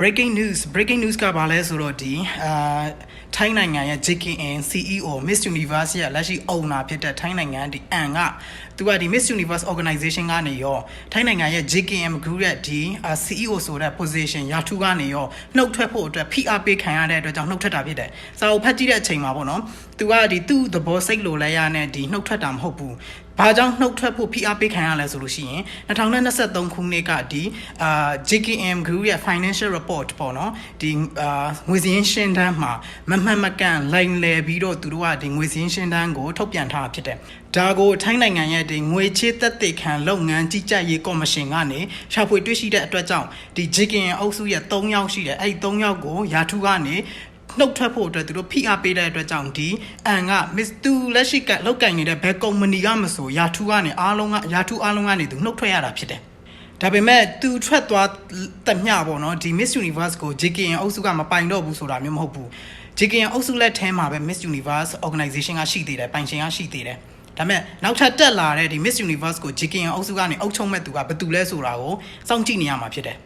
breaking news breaking news ကဘာလဲဆိုတော့ဒီအာထိုင်းနိုင်ငံရဲ့ JKN CEO Miss Universe ရဲ့လက်ရှိ owner ဖြစ်တဲ့ထိုင်းနိုင်ငံဒီအန်ကသူကဒီ Miss Universe organization ကနေရောထိုင်းနိုင်ငံရဲ့ JKM group ရဲ့ဒီအာ CEO ဆိုတဲ့ position ရာထူးကနေရောနှုတ်ထွက်ဖို့အတွက် PR ပေးခံရတဲ့အတွက်ကြောင့်နှုတ်ထွက်တာဖြစ်တယ်။စာအုပ်ဖတ်ကြည့်တဲ့အချိန်မှာပေါ့နော်။သူကဒီသူ့သဘောစိတ်လိုလဲရနဲ့ဒီနှုတ်ထွက်တာမဟုတ်ဘူး။ဘာကြောင့်နှုတ်ထွက်ဖို့ PR ပေးခံရလဲဆိုလို့ရှိရင်2023ခုနှစ်ကဒီအာ JKM group ရဲ့ financial report ပေါ့နော်ဒီအာငွေစည်းရှင်းတန်းမှာမမှန်မကန်လိုင်လည်ပြီးတော့သူတို့ကဒီငွေစည်းရှင်းတန်းကိုထုတ်ပြန်ထားတာဖြစ်တယ်။ဒါကိုထိုင်းနိုင်ငံရဲ့ဒီငွေချေးသက်သေခံလုပ်ငန်းကြီးကြပ်ရေးကော်မရှင်ကနေရှာဖွေတွေ့ရှိတဲ့အတွက်ကြောင့်ဒီ JKM အုပ်စုရဲ့3ယောက်ရှိတယ်။အဲ့ဒီ3ယောက်ကိုယာထူးကနေနှုတ်ထွက်ဖို့အတွက်သူတို့ဖိအားပေးတဲ့အတွက်ကြောင့်ဒီအန်က Miss သူလက်ရှိကလောက်ကင်နေတဲ့ဘယ်ကုမ္ပဏီကမဆိုယာထူးကနေအားလုံးကယာထူးအားလုံးကနေသူနှုတ်ထွက်ရတာဖြစ်တယ် ဒါပေမဲ့သူထွက်သွားတမျှပေါ့နော်ဒီ Miss Universe ကို JKN အုပ်စုကမပိုင်တော့ဘူးဆိုတာမျိုးမဟုတ်ဘူး JKN အုပ်စုလက်ထဲမှာပဲ Miss Universe organization ကရှိသေးတယ်ပိုင်ရှင်ကရှိသေးတယ်ဒါပေမဲ့နောက်ထပ်တက်လာတဲ့ဒီ Miss Universe ကို JKN အုပ်စုကနေအုပ်ချုပ်မဲ့သူကဘယ်သူလဲဆိုတာကိုစောင့်ကြည့်နေရမှာဖြစ်တယ်